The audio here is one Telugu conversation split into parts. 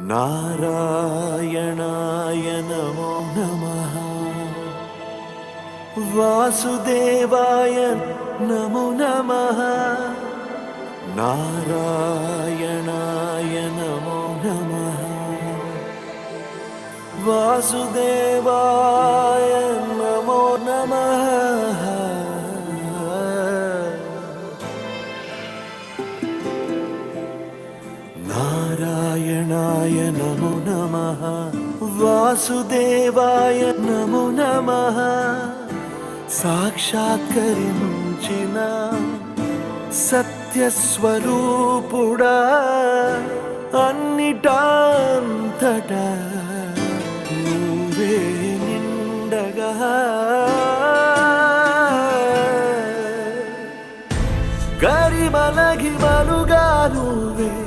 नारायणाय नमो नमः। वासुदेवाय नमो नमः। नारायणाय नमो नमः। वासुदेवाय नमो नमः। ना నారాయణాయ నమో నమ. వాసుదేవాయ నమో నమ. సాక్షాత్కరించిన సత్యస్వరూపుడా అన్నిటాంతట నువ్వే నిండగా. గరిమలగి మలుగా నువ్వే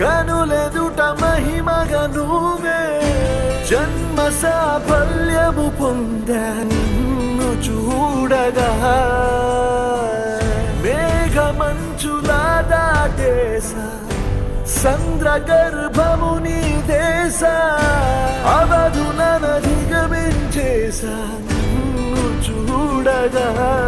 కనులెదుట మహిమగా నువ్వే. జన్మ సాఫల్యము పొందా నిన్ను చూడగా. మేఘమంచులా దాటేసా సంద్ర గర్భముని దేశ. అవధులను దిగమించేసా నిన్ను చూడగా.